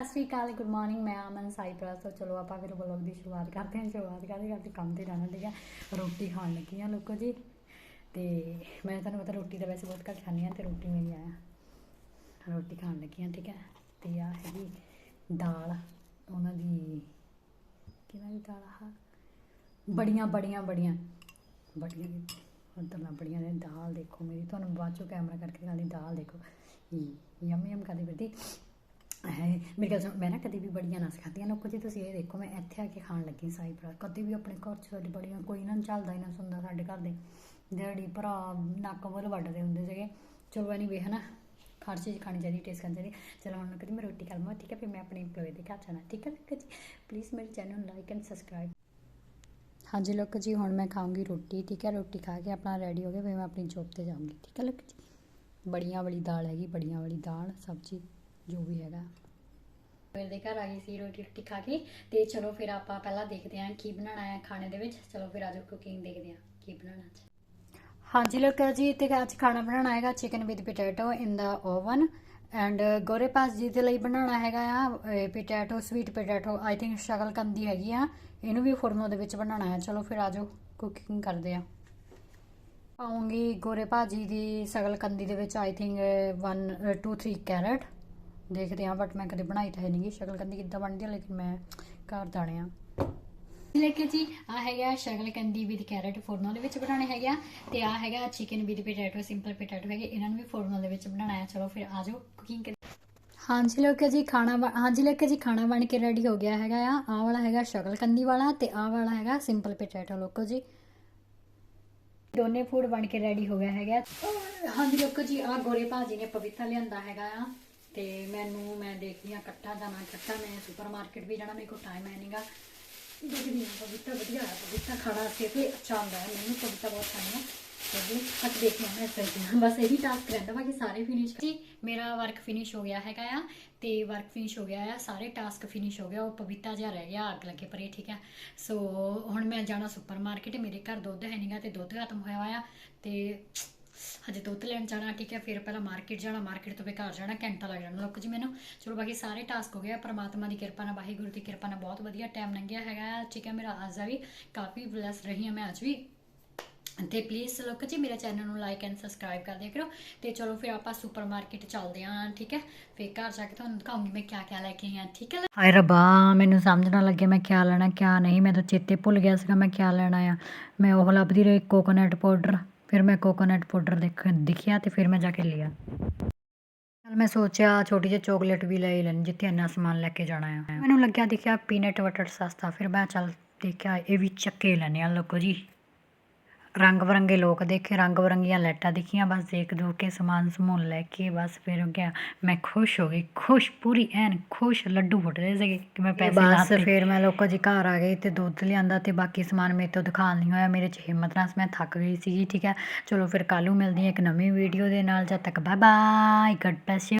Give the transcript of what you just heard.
ਸਤਿ ਸ਼੍ਰੀ ਅਕਾਲ good morning ਮੈਂ ਅਮਨ Cyprus ਤੋਂ ਚਲੋ ਆਪਾਂ ਫਿਰ ਵਲੌਗ ਦੀ ਸ਼ੁਰੂਆਤ ਕਰਦੇ ਹਾਂ। ਸ਼ੁਰੂਆਤ ਕਰਦੇ ਕਰਦੇ ਕੰਮ ਤੇ ਜਾਣਾ ਠੀਕ ਹੈ ਰੋਟੀ ਖਾਣ ਲੱਗੀ ਹਾਂ ਲੋਕੋ ਜੀ। ਤੇ ਮੈਂ ਤੁਹਾਨੂੰ ਪਤਾ ਰੋਟੀ ਤਾਂ ਵੈਸੇ ਬਹੁਤ ਘੱਟ ਖਾਂਦੀ ਹਾਂ ਤੇ ਰੋਟੀ ਮੇਰੀ ਆਇਆ। ਰੋਟੀ ਖਾਣ ਲੱਗੀ ਹਾਂ, ਠੀਕ ਹੈ। ਤੇ ਆ ਹੈਗੀ ਦਾਲ। ਉਹਨਾਂ ਦੀ ਕਿਹਨਾਂ ਦੀ ਦਾਲ ਆ? ਬੜੀਆਂ ਬੜੀਆਂ ਬੜੀਆਂ। ਬੜੀਆਂ ਦੀ ਉਧਰ ਨਾ ਬੜੀਆਂ ਨੇ। ਦਾਲ ਦੇਖੋ ਮੇਰੀ। ਤੁਹਾਨੂੰ ਬਾਅਦ ਚੋਂ ਕੈਮਰਾ ਕਰਕੇ ਦਿਖਾਉਂਦੀ ਦਾਲ ਦੇਖੋ। ਯਮ ਯਮ ਕਰਦੀ ਫਿਰਦੀ। ਹੈ, ਮੇਰੇ ਕੋਲ ਮੈਂ ਨਾ ਕਦੇ ਵੀ ਬੜੀਆਂ ਨਾ ਸਿਖਾਉਂਦੀਆਂ ਲੋਕੋ ਜੀ ਤੁਸੀਂ ਇਹ ਦੇਖੋ, ਮੈਂ ਇੱਥੇ ਆ ਕੇ ਖਾਣ ਲੱਗੀ ਸਾਈ ਭਰਾ, ਕਦੇ ਵੀ ਆਪਣੇ ਘਰ 'ਚ ਸਾਡੀ ਬੜੀਆਂ ਕੋਈ ਨਾ ਚੱਲਦਾ ਹੀ ਨਾ ਸੁਣਦਾ ਸਾਡੇ ਘਰ ਦੇ, ਡੈਡੀ ਭਰਾ ਨੱਕ ਵੱਲ ਵੱਢਦੇ ਹੁੰਦੇ ਸੀਗੇ, ਚਲੋ ਐਨੀ ਐਨੀਵੇ ਹਨਾ, ਹਰ ਚੀਜ਼ ਖਾਣੀ ਚਾਹੀਦੀ ਟੇਸਟ ਕਰਨੀ ਚਾਹੀਦੀ, ਚਲੋ ਹੁਣ ਕਦੀ ਮੈਂ ਰੋਟੀ ਖਾ ਲਵਾਂ, ਠੀਕ ਹੈ, ਫਿਰ ਮੈਂ ਆਪਣੇ ਇੰਪਲੋਈ ਦੇ ਘਰ ਜਾਣਾ, ਠੀਕ ਹੈ ਲੋਕੋ ਜੀ ਪਲੀਜ਼ ਮੇਰੇ ਚੈਨਲ ਨੂੰ ਲਾਈਕ ਐਂਡ ਸਬਸਕ੍ਰਾਈਬ ਹਾਂਜੀ ਲੋਕ ਜੀ, ਹੁਣ ਮੈਂ ਖਾਊਂਗੀ ਰੋਟੀ, ਠੀਕ ਹੈ, ਰੋਟੀ ਖਾ ਕੇ ਆਪਣਾ ਰੈਡੀ ਹੋ ਕੇ ਫਿਰ ਮੈਂ ਆਪਣੀ ਜੋਬ ਤੇ ਜਾਊਂਗੀ, ਠੀਕ ਹੈ ਲੋਕੋ ਜੀ। ਬੜੀਆਂ ਵਾਲੀ ਦਾਲ ਹੈਗੀ, ਬੜੀਆਂ ਵਾਲੀ ਦਾਲ, ਸਬਜ਼ੀ। ਜੋ ਵੀ ਹੈਗਾ। ਮੇਰੇ ਦੇ ਘਰ ਆ ਗਈ ਸੀ ਰੋਟੀ ਰੋਟੀ ਖਾ ਕੇ ਤੇ ਚਲੋ ਫਿਰ ਆਪਾਂ ਪਹਿਲਾਂ ਦੇਖਦੇ ਹਾਂ ਕੀ ਬਣਾਉਣਾ ਹੈ ਖਾਣੇ ਦੇ ਵਿੱਚ। ਚਲੋ ਫਿਰ ਆਜੋ ਕੁਕਿੰਗ ਦੇਖਦੇ ਹਾਂ ਕੀ ਬਣਾਉਣਾ ਅੱਜ। ਹਾਂਜੀ ਲੋਕੋ ਜੀ ਤੇ ਅੱਜ ਖਾਣਾ ਬਣਾਉਣਾ ਹੈਗਾ chicken with potato in the oven and ਗੋਰੇ ਪਾਸ ਜੀ ਦੇ ਲਈ ਬਣਾਉਣਾ ਹੈਗਾ ਆ potato sweet potato I think ਸ਼ਕਲ ਕੰਦੀ ਹੈਗੀ ਆ ਇਹਨੂੰ ਵੀ ਫੁਰਨੋ ਦੇ ਵਿੱਚ ਬਣਾਉਣਾ ਹੈ। ਚਲੋ ਫਿਰ ਆਜੋ ਕੁਕਿੰਗ ਕਰਦੇ ਆ ਪਾਉਂਗੀ ਗੋਰੇ ਭਾਜੀ ਦੀ ਸਗਲ ਕੰਦੀ ਦੇ ਵਿੱਚ ਆਈ ਥਿੰਕ 1 2 3 ਕੈਰਟ ਦੇਖਦੇ ਹਾਂ ਬਟ ਮੈਂ ਕਦੇ ਬਣਾਈ ਤਾਂ ਹੈ ਨਹੀਂਗੀ ਸ਼ਕਲ ਕੰਦੀ ਕਿੱਦਾਂ ਬਣਦੀ ਹੈ ਲੇਕਿਨ ਮੈਂ ਘਰ ਦਾਣੇ ਆ। ਲੇਕੇ ਜੀ ਆ ਹੈਗਾ ਸ਼ਕਲ ਕੰਦੀ ਵਿਦ ਕੈਰਟ ਫੋਰਨੋ ਦੇ ਵਿੱਚ ਬਣਾਉਣੇ ਹੈਗੇ ਆ ਤੇ ਆ ਹੈਗਾ chicken with potato simple potato ਹੈਗੇ ਇਹਨਾਂ ਨੂੰ ਵੀ ਫੋਰਨੋ ਦੇ ਵਿੱਚ ਬਣਾਉਣਾ ਹੈ ਚਲੋ ਫਿਰ ਆ ਜਾਓ ਕੁਕਿੰਗ ਹਾਂਜੀ ਲੋਕੇ ਜੀ ਖਾਣਾ ਹਾਂਜੀ ਲੋਕੇ ਜੀ ਖਾਣਾ ਬਣ ਕੇ ਰੈਡੀ ਹੋ ਗਿਆ ਹੈਗਾ ਆ। ਆਹ ਵਾਲਾ ਹੈਗਾ ਸ਼ਕਲ ਕੰਦੀ ਵਾਲਾ ਤੇ ਆਹ ਵਾਲਾ ਹੈਗਾ ਸਿੰਪਲ ਪੋਟੈਟੋ ਲੋਕੋ ਜੀ। ਦੋਨੇ ਫੂਡ ਬਣ ਕੇ ਰੈਡੀ ਹੋ ਗਿਆ ਹੈਗਾ। ਹਾਂਜੀ ਲੋਕੋ ਜੀ ਆ ਗੋਰੇ ਭਾਜੀ ਨੇ ਪਪੀਤਾ ਲਿਆਂਦਾ ਹੈਗਾ ਆ। ਤੇ ਮੈਨੂੰ, ਮੈਂ ਦੇਖਦੀ ਆ ਕੱਟਾ ਜਾਣਾ ਕੱਟਾ ਮੈਂ ਸੁਪਰਮਾਰਕਟ ਵੀ ਜਾਣਾ, ਮੇਰੇ ਕੋਲ ਟਾਈਮ ਹੈ ਨਹੀਂਗਾ ਦੇਖਦੀ ਹਾਂ ਪਪੀਤਾ ਵਧੀਆ ਹੈ ਪਪੀਤਾ ਖਾਣਾ ਸਿਹਤ ਲਈ ਅੱਛਾ ਹੁੰਦਾ ਹੈ, ਮੈਨੂੰ ਪਪੀਤਾ ਬਹੁਤ ਖਾਣੀ ਹੈ। ਤੇ ਅੱਜ ਦੇਖਦੇ ਮੈਂ ਕਰਦੇ ਹਾਂ। ਬਸ ਇਹੀ ਟਾਸਕ ਰਹਿੰਦਾ ਬਾਕੀ ਸਾਰੇ ਫਿਨਿਸ਼ ਜੀ, ਮੇਰਾ ਵਰਕ ਫਿਨਿਸ਼ ਹੋ ਗਿਆ ਹੈਗਾ ਆ, ਤੇ ਵਰਕ ਫਿਨਿਸ਼ ਹੋ ਗਿਆ ਆ, ਸਾਰੇ ਟਾਸਕ ਫਿਨਿਸ਼ ਹੋ ਗਿਆ, ਉਹ ਪਪੀਤਾ ਜਿਹਾ ਰਹਿ ਗਿਆ, ਅੱਗ ਲੱਗੇ ਪਰੇ, ਠੀਕ ਹੈ। ਸੋ ਹੁਣ ਮੈਂ ਜਾਣਾ ਸੁਪਰਮਾਰਕਟ ਮੇਰੇ ਘਰ ਦੁੱਧ ਹੈ ਨਹੀਂਗਾ ਤੇ ਦੁੱਧ ਖਤਮ ਹੋਇਆ ਹੋਇਆ, ਤੇ ਹਜੇ ਦੁੱਧ ਲੈਣ ਜਾਣਾ, ਠੀਕ ਹੈ, ਫਿਰ ਪਹਿਲਾਂ ਮਾਰਕੀਟ ਜਾਣਾ ਮਾਰਕੀਟ ਤੋਂ ਫਿਰ ਘਰ ਜਾਣਾ, ਘੰਟਾ ਲੱਗ ਜਾਣਾ। ਲੋਕ ਜੀ ਮੈਨੂੰ, ਚਲੋ ਬਾਕੀ ਸਾਰੇ ਟਾਸਕ ਹੋ ਗਏ ਆ, ਪ੍ਰਮਾਤਮਾ ਦੀ ਕਿਰਪਾ ਨਾਲ, ਵਾਹਿਗੁਰੂ ਦੀ ਕਿਰਪਾ ਨਾਲ ਬਹੁਤ ਵਧੀਆ ਟਾਈਮ ਲੰਘਿਆ ਹੈਗਾ। ਠੀਕ ਹੈ, ਮੇਰਾ ਅੱਜ ਦਾ ਵੀ ਕਾਫੀ ਬਲੈਸ ਰਹੀ ਹਾਂ ਮੈਂ ਅੱਜ ਵੀ। ਤੇ ਪਲੀਜ਼ ਲੋਕ ਜੀ, ਮੇਰੇ ਚੈਨਲ ਨੂੰ ਲਾਈਕ ਐਂਡ ਸਬਸਕ੍ਰਾਈਬ ਕਰ ਦਿਆ ਕਰੋ। ਤੇ ਚਲੋ ਫਿਰ ਆਪਾਂ ਸੁਪਰਮਾਰਕਟ ਚੱਲਦੇ ਆਂ ਠੀਕ ਹੈ। ਫਿਰ ਘਰ ਜਾ ਕੇ ਤੁਹਾਨੂੰ ਦਿਖਾਉਂਗੀ ਮੈਂ ਕਿਆ ਕਿਆ ਲੈ ਕੇ ਆਈ ਠੀਕ ਹੈ ਹਾਏ ਰੱਬਾ, ਮੈਨੂੰ ਸਮਝ ਨਾ ਲੱਗਿਆ ਮੈਂ ਕਿਆ ਲੈਣਾ, ਕਿਆ ਨਹੀਂ। ਮੈਂ ਤਾਂ ਚੇਤੇ ਭੁੱਲ ਗਿਆ ਸੀਗਾ ਮੈਂ ਕਿਆ ਲੈਣਾ ਆ। ਮੈਂ ਉਹ ਲੱਭਦੀ ਰਹੀ ਕੋਕੋਨਟ ਪਾਊਡਰ ਫਿਰ ਮੈਂ ਕੋਕੋਨਟ ਪਾਊਡਰ ਦੇਖ, ਦਿਖਿਆ ਤੇ ਫਿਰ ਮੈਂ ਜਾ ਕੇ ਲਿਆ। ਚਲ ਮੈਂ ਸੋਚਿਆ ਛੋਟੀ ਜਿਹੀ ਚੋਕਲੇਟ ਵੀ ਲੈ ਹੀ ਜਿੱਥੇ ਇੰਨਾ ਸਮਾਨ ਲੈ ਕੇ ਜਾਣਾ ਆ। ਮੈਨੂੰ ਲੱਗਿਆ ਦਿਖਿਆ ਪੀਨਟ ਬਟਰ ਸਸਤਾ, ਫਿਰ ਮੈਂ ਚੱਲ ਦੇਖਿਆ ਇਹ ਵੀ ਚੱਕੇ ਲੈਣੇ ਆ ਲੋਕੋ ਜੀ। ਰੰਗ ਬਰੰਗੇ ਲੋਕ ਦੇਖੇ ਰੰਗ ਬਰੰਗੀਆਂ ਲਾਈਟਾਂ ਦਿਖੀਆਂ ਬਸ ਦੇਖ ਦੋ ਕੇ ਸਮਾਨ ਸਮੂਨ ਲੈ ਕੇ ਬਸ ਫਿਰ ਹੋ ਗਿਆ ਮੈਂ ਖੁਸ਼ ਹੋ ਗਈ ਖੁਸ਼ ਪੂਰੀ ਐਨ ਖੁਸ਼ ਲੱਡੂ ਫੁੱਟ ਰਹੇ ਸੀਗੇ ਕਿ ਮੈਂ ਪੈਸੇ ਬਸ ਫਿਰ ਮੈਂ ਲੋਕਾਂ ਜੀ ਘਰ ਆ ਗਈ ਤੇ ਦੁੱਧ ਲਿਆਂਦਾ ਤੇ ਬਾਕੀ ਸਮਾਨ ਮੇਰੇ ਤੋਂ ਦਿਖਾਉਣ ਨਹੀਂ ਹੋਇਆ ਮੇਰੇ ਚ ਹਿੰਮਤ ਨਾਲ ਮੈਂ ਥੱਕ ਗਈ ਸੀਗੀ ਠੀਕ ਹੈ। ਚਲੋ ਫਿਰ ਕੱਲ੍ਹ ਨੂੰ ਮਿਲਦੀ ਹਾਂ ਇੱਕ ਨਵੀਂ ਵੀਡੀਓ ਦੇ ਨਾਲ ਜਦ ਤੱਕ bye bye god bless you